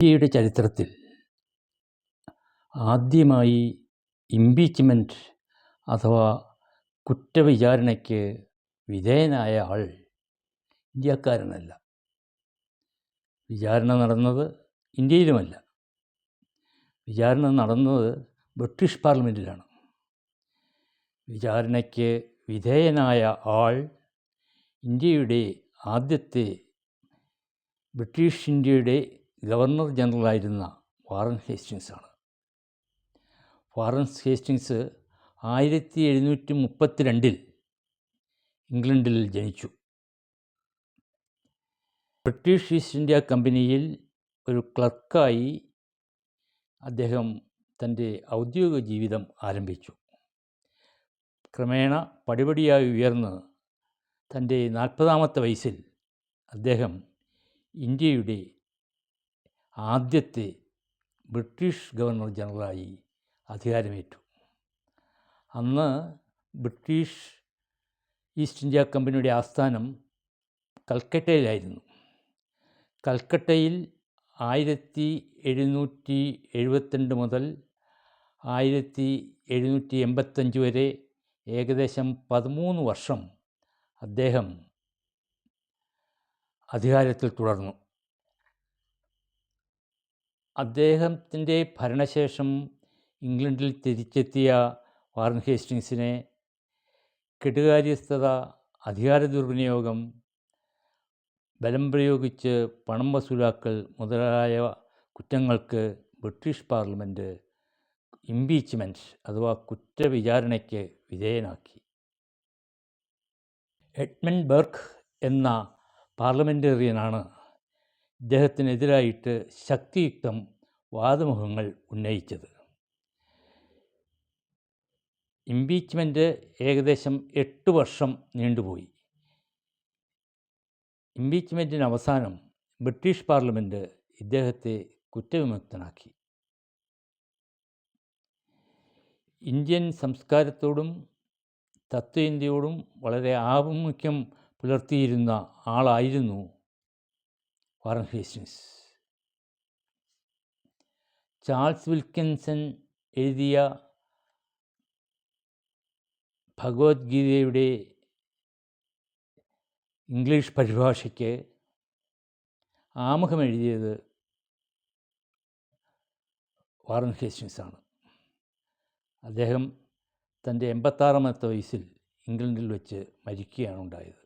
ഇന്ത്യയുടെ ചരിത്രത്തിൽ ആദ്യമായി ഇമ്പീച്ച്മെന്റ് അഥവാ കുറ്റവിചാരണയ്ക്ക് വിധേയനായ ആൾ ഇന്ത്യക്കാരനല്ല. വിചാരണ നടന്നത് ഇന്ത്യയിലുമല്ല. വിചാരണ നടന്നത് ബ്രിട്ടീഷ് പാർലമെന്റിലാണ് വിചാരണയ്ക്ക് വിധേയനായ ആൾ ഇന്ത്യയുടെ ആദ്യത്തെ ബ്രിട്ടീഷ് ഇന്ത്യയുടെ ഗവർണർ ജനറലായിരുന്ന വാറൻ ഹേസ്റ്റിങ്സാണ്. വാറൻ ഹേസ്റ്റിങ്സ് ആയിരത്തി എഴുന്നൂറ്റി മുപ്പത്തി രണ്ടിൽ ഇംഗ്ലണ്ടിൽ ജനിച്ചു. ബ്രിട്ടീഷ് ഈസ്റ്റ് ഇന്ത്യ കമ്പനിയിൽ ഒരു ക്ലർക്കായി അദ്ദേഹം തന്റെ ഔദ്യോഗിക ജീവിതം ആരംഭിച്ചു. ക്രമേണ പടിപടിയായി ഉയർന്ന് തന്റെ നാൽപ്പതാമത്തെ വയസ്സിൽ അദ്ദേഹം ഇന്ത്യയുടെ ആദ്യത്തെ ബ്രിട്ടീഷ് ഗവർണർ ജനറലായി അധികാരമേറ്റു. അന്ന് ബ്രിട്ടീഷ് ഈസ്റ്റ് ഇന്ത്യ കമ്പനിയുടെ ആസ്ഥാനം കൽക്കട്ടയിലായിരുന്നു. കൽക്കട്ടയിൽ ആയിരത്തി എഴുന്നൂറ്റി എഴുപത്തിരണ്ട് മുതൽ ആയിരത്തി എഴുന്നൂറ്റി എൺപത്തഞ്ച് വരെ ഏകദേശം പതിമൂന്ന് വർഷം അദ്ദേഹം അധികാരത്തിൽ തുടർന്നു. അദ്ദേഹത്തിന്റെ ഭരണശേഷം ഇംഗ്ലണ്ടിൽ തിരിച്ചെത്തിയ വാറൻ ഹേസ്റ്റിങ്സിനെ കെടുകാര്യസ്ഥത അധികാര ദുർവിനിയോഗം ബലം പ്രയോഗിച്ച് പണം വസൂലാക്കൽ മുതലായ കുറ്റങ്ങൾക്ക് ബ്രിട്ടീഷ് പാർലമെന്റ് ഇംപീച്ച്മെന്റ് അഥവാ കുറ്റവിചാരണയ്ക്ക് വിധേയനാക്കി. എഡ്മണ്ട് ബർക്ക് എന്ന പാർലമെന്റേറിയനാണ് ഇദ്ദേഹത്തിനെതിരായിട്ട് ശക്തിയുക്തം വാദമുഖങ്ങൾ ഉന്നയിച്ചത്. ഇംപീച്ച്മെന്റ് ഏകദേശം എട്ട് വർഷം നീണ്ടുപോയി. ഇംപീച്ച്മെന്റിന് അവസാനം ബ്രിട്ടീഷ് പാർലമെന്റ് ഇദ്ദേഹത്തെ കുറ്റവിമുക്തനാക്കി. ഇന്ത്യൻ സംസ്കാരത്തോടും തത്വചിന്തയോടും വളരെ ആഭിമുഖ്യം പുലർത്തിയിരുന്ന ആളായിരുന്നു വാറൻ ഹേസ്റ്റിങ്സ് ചാൾസ് വിൽക്കിൻസൺ എഴുതിയ ഭഗവത്ഗീതയുടെ ഇംഗ്ലീഷ് പരിഭാഷയ്ക്ക് ആമുഖം എഴുതിയത് വാറൻ ഹേസ്റ്റിങ്സാണ് അദ്ദേഹം തന്റെ എൺപത്താറാമത്തെ വയസ്സിൽ ഇംഗ്ലണ്ടിൽ വെച്ച് മരിക്കുകയാണ് ഉണ്ടായത്.